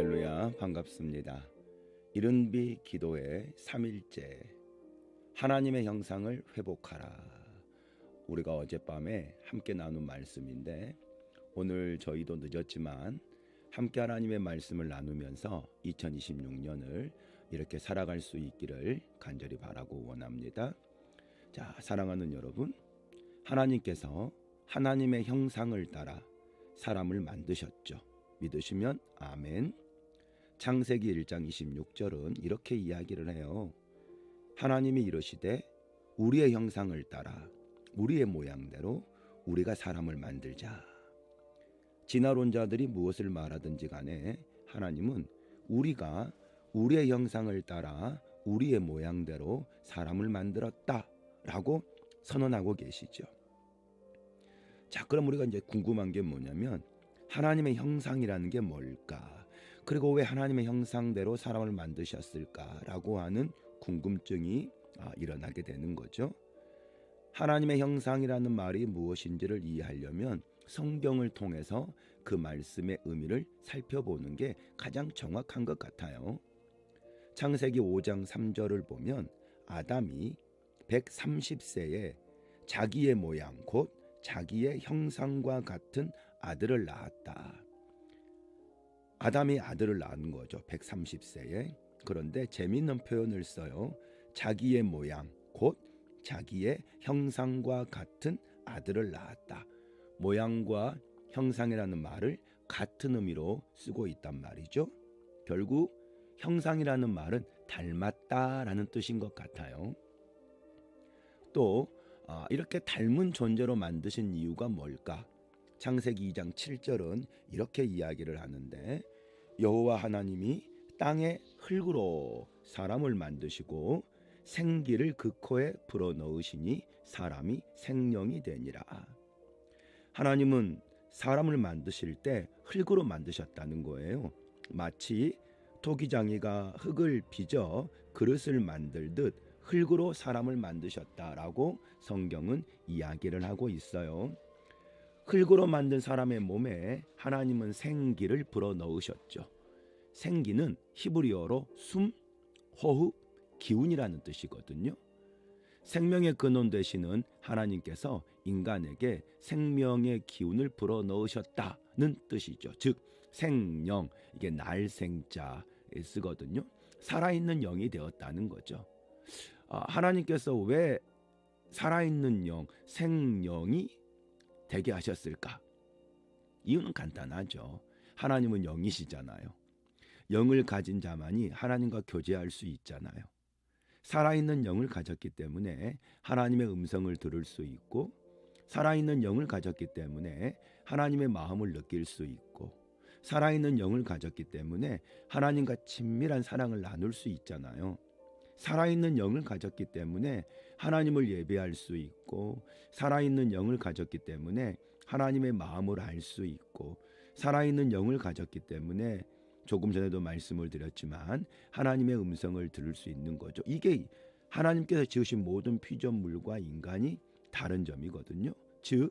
할렐루야 반갑습니다. 이른비 기도의 3일째 하나님의 형상을 회복하라. 우리가 어젯밤에 함께 나눈 말씀인데 오늘 저희도 늦었지만 함께 하나님의 말씀을 나누면서 2026년을 이렇게 살아갈 수 있기를 간절히 바라고 원합니다. 자, 사랑하는 여러분. 하나님께서 하나님의 형상을 따라 사람을 만드셨죠. 믿으시면 아멘. 창세기 1장 26절은 이렇게 이야기를 해요. 하나님이 이르시되 우리의 형상을 따라 우리의 모양대로 우리가 사람을 만들자. 진화론자들이 무엇을 말하든지 간에 하나님은 우리가 우리의 형상을 따라 우리의 모양대로 사람을 만들었다라고 선언하고 계시죠. 자, 그럼 우리가 이제 궁금한 게 뭐냐면 하나님의 형상이라는 게 뭘까? 그리고 왜 하나님의 형상대로 사람을 만드셨을까라고 하는 궁금증이 아, 일어나게 되는 거죠. 하나님의 형상이라는 말이 무엇인지를 이해하려면 성경을 통해서 그 말씀의 의미를 살펴보는 게 가장 정확한 것 같아요. 창세기 5장 3절을 보면 아담이 130세에 자기의 모양 곧 자기의 형상과 같은 아들을 낳았다. 아담이 아들을 낳은 거죠. 130세에. 그런데 재미있는 표현을 써요. 자기의 모양 곧 자기의 형상과 같은 아들을 낳았다. 모양과 형상이라는 말을 같은 의미로 쓰고 있단 말이죠. 결국 형상이라는 말은 닮았다라는 뜻인 것 같아요. 또 아, 이렇게 닮은 존재로 만드신 이유가 뭘까? 창세기 2장 7절은 이렇게 이야기를 하는데 여호와 하나님이 땅의 흙으로 사람을 만드시고 생기를 그 코에 불어 넣으시니 사람이 생명이 되니라. 하나님은 사람을 만드실 때 흙으로 만드셨다는 거예요. 마치 토기장이가 흙을 빚어 그릇을 만들듯 흙으로 사람을 만드셨다라고 성경은 이야기를 하고 있어요. 흙으로 만든 사람의 몸에 하나님은 생기를 불어 넣으셨죠. 생기는 히브리어로 숨, 호흡, 기운이라는 뜻이거든요. 생명의 근원 되시는 하나님께서 인간에게 생명의 기운을 불어 넣으셨다는 뜻이죠. 즉 생령 이게 날생자에 쓰거든요. 살아있는 영이 되었다는 거죠. 아, 하나님께서 왜 살아있는 영, 생령이 되게 하셨을까? 이유는 간단하죠. 하나님은 영이시잖아요. 영을 가진 자만이 하나님과 교제할 수 있잖아요. 살아있는 영을 가졌기 때문에 하나님의 음성을 들을 수 있고 살아있는 영을 가졌기 때문에 하나님의 마음을 느낄 수 있고 살아있는 영을 가졌기 때문에 하나님과 친밀한 사랑을 나눌 수 있잖아요. 살아있는 영을 가졌기 때문에 하나님을 예배할 수 있고 살아있는 영을 가졌기 때문에 하나님의 마음을 알 수 있고 살아있는 영을 가졌기 때문에 조금 전에도 말씀을 드렸지만 하나님의 음성을 들을 수 있는 거죠. 이게 하나님께서 지으신 모든 피조물과 인간이 다른 점이거든요. 즉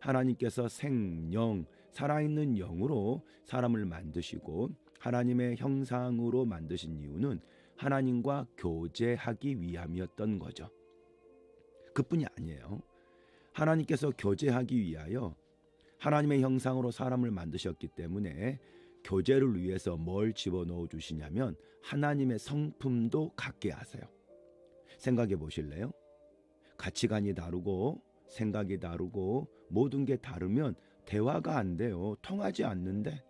하나님께서 생영 살아있는 영으로 사람을 만드시고 하나님의 형상으로 만드신 이유는 하나님과 교제하기 위함이었던 거죠. 그뿐이 아니에요. 하나님께서 교제하기 위하여 하나님의 형상으로 사람을 만드셨기 때문에 교제를 위해서 뭘 집어넣어 주시냐면 하나님의 성품도 갖게 하세요. 생각해 보실래요? 가치관이 다르고 생각이 다르고 모든 게 다르면 대화가 안 돼요. 통하지 않는데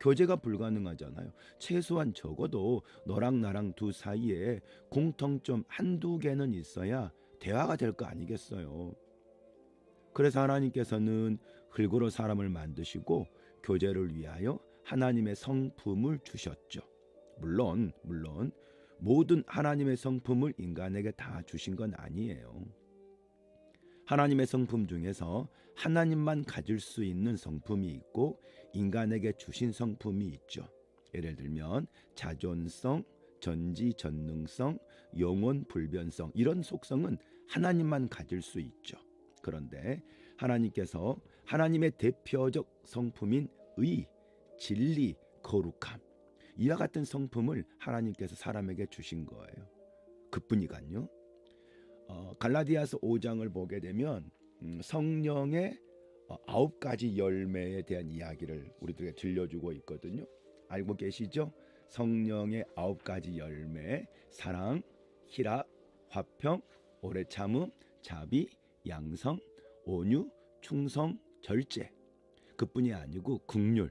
교제가 불가능하잖아요. 최소한 적어도 너랑 나랑 두 사이에 공통점 한두 개는 있어야 대화가 될 거 아니겠어요. 그래서 하나님께서는 흙으로 사람을 만드시고 교제를 위하여 하나님의 성품을 주셨죠. 물론 물론 모든 하나님의 성품을 인간에게 다 주신 건 아니에요. 하나님의 성품 중에서 하나님만 가질 수 있는 성품이 있고 인간에게 주신 성품이 있죠. 예를 들면 자존성, 전지 전능성, 영원 불변성 이런 속성은 하나님만 가질 수 있죠. 그런데 하나님께서 하나님의 대표적 성품인 의, 진리, 거룩함 이와 같은 성품을 하나님께서 사람에게 주신 거예요. 그뿐이간요. 어, 갈라디아서 5장을 보게 되면 음, 성령의 어, 아홉 가지 열매에 대한 이야기를 우리들에게 들려주고 있거든요. 알고 계시죠? 성령의 아홉 가지 열매: 사랑, 희락, 화평, 오래 참음, 자비, 양성, 온유, 충성, 절제. 그뿐이 아니고 긍휼.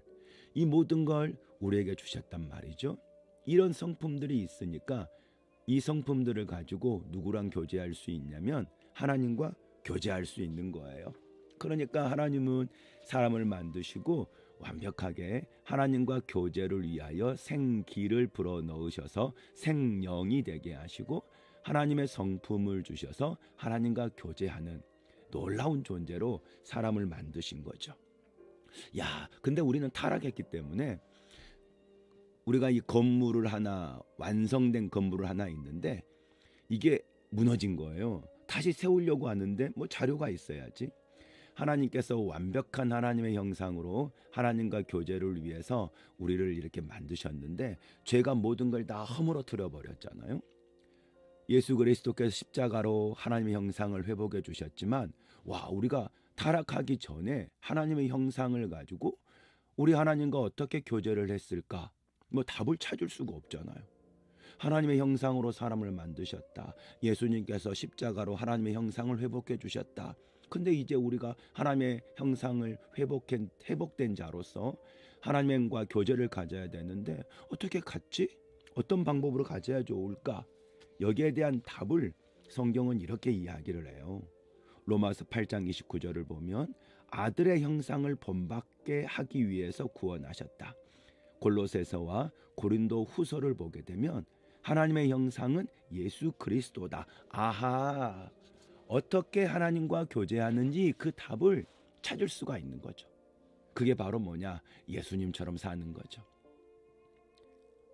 이 모든 걸 우리에게 주셨단 말이죠. 이런 성품들이 있으니까 이 성품들을 가지고 누구랑 교제할 수 있냐면 하나님과 교제할 수 있는 거예요. 그러니까 하나님은 사람을 만드시고 완벽하게 하나님과 교제를 위하여 생기를 불어 넣으셔서 생명이 되게 하시고 하나님의 성품을 주셔서 하나님과 교제하는 놀라운 존재로 사람을 만드신 거죠. 야, 근데 우리는 타락했기 때문에 우리가 이 건물을 하나 완성된 건물을 하나 있는데 이게 무너진 거예요. 다시 세우려고 하는데 뭐 자료가 있어야지. 하나님께서 완벽한 하나님의 형상으로 하나님과 교제를 위해서 우리를 이렇게 만드셨는데 죄가 모든 걸 다 허물어뜨려 버렸잖아요. 예수 그리스도께서 십자가로 하나님의 형상을 회복해 주셨지만 와 우리가 타락하기 전에 하나님의 형상을 가지고 우리 하나님과 어떻게 교제를 했을까? 뭐 답을 찾을 수가 없잖아요. 하나님의 형상으로 사람을 만드셨다. 예수님께서 십자가로 하나님의 형상을 회복해 주셨다. 근데 이제 우리가 하나님의 형상을 회복한 회복된 자로서 하나님과 교제를 가져야 되는데 어떻게 갖지? 어떤 방법으로 가져야 좋을까? 여기에 대한 답을 성경은 이렇게 이야기를 해요. 로마서 8장 29절을 보면 아들의 형상을 본받게 하기 위해서 구원하셨다. 골로새서와 고린도 후서를 보게 되면 하나님의 형상은 예수 그리스도다. 아하. 어떻게 하나님과 교제하는지 그 답을 찾을 수가 있는 거죠. 그게 바로 뭐냐? 예수님처럼 사는 거죠.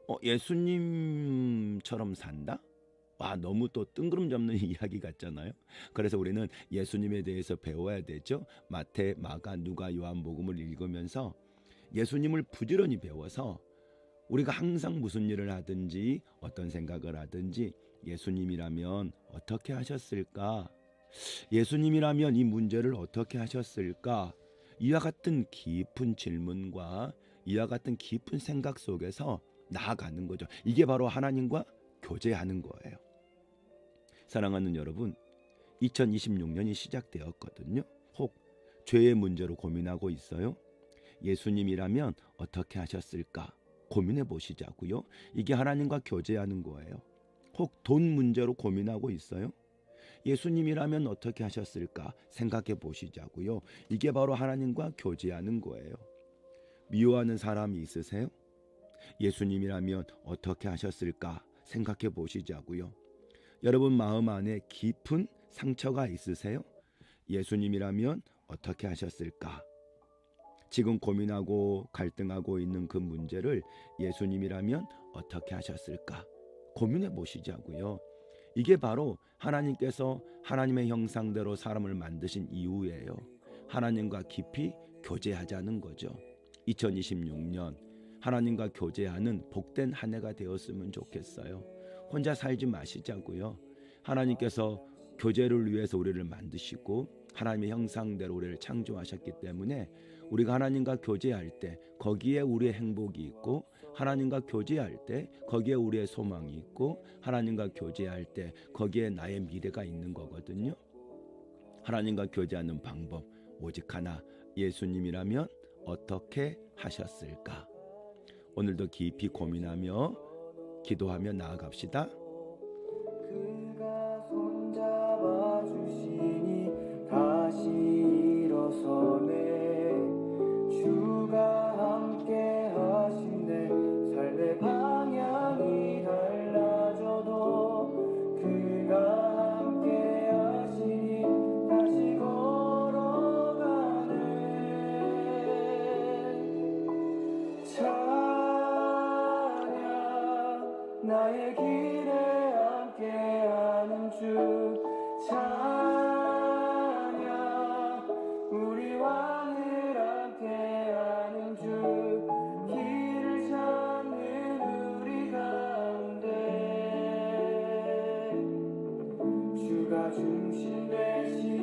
어, 예수님처럼 산다? 와, 너무 또 뜬구름 잡는 이야기 같잖아요. 그래서 우리는 예수님에 대해서 배워야 되죠. 마태, 마가, 누가, 요한복음을 읽으면서 예수님을 부지런히 배워서 우리가 항상 무슨 일을 하든지 어떤 생각을 하든지 예수님이라면 어떻게 하셨을까? 예수님이라면 이 문제를 어떻게 하셨을까? 이와 같은 깊은 질문과 이와 같은 깊은 생각 속에서 나아가는 거죠. 이게 바로 하나님과 교제하는 거예요. 사랑하는 여러분, 2026년이 시작되었거든요. 혹 죄의 문제로 고민하고 있어요? 예수님이라면 어떻게 하셨을까? 고민해 보시자고요. 이게 하나님과 교제하는 거예요. 혹 돈 문제로 고민하고 있어요? 예수님이라면 어떻게 하셨을까 생각해 보시자고요. 이게 바로 하나님과 교제하는 거예요. 미워하는 사람이 있으세요? 예수님이라면 어떻게 하셨을까 생각해 보시자고요. 여러분 마음 안에 깊은 상처가 있으세요? 예수님이라면 어떻게 하셨을까? 지금 고민하고 갈등하고 있는 그 문제를 예수님이라면 어떻게 하셨을까? 고민해 보시자고요. 이게 바로 하나님께서 하나님의 형상대로 사람을 만드신 이유예요. 하나님과 깊이 교제하자는 거죠. 2026년 하나님과 교제하는 복된 한 해가 되었으면 좋겠어요. 혼자 살지 마시자고요. 하나님께서 교제를 위해서 우리를 만드시고 하나님의 형상대로 우리를 창조하셨기 때문에 우리가 하나님과 교제할 때 거기에 우리의 행복이 있고 하나님과 교제할 때 거기에 우리의 소망이 있고 하나님과 교제할 때 거기에 나의 미래가 있는 거거든요. 하나님과 교제하는 방법 오직 하나 예수님이라면 어떻게 하셨을까? 오늘도 깊이 고민하며 기도하며 나아갑시다. 나의 길에 함께하는 주 찬양. 우리 왕을 함께하는 주 길을 찾는 우리 가운데. 주가 중심 되시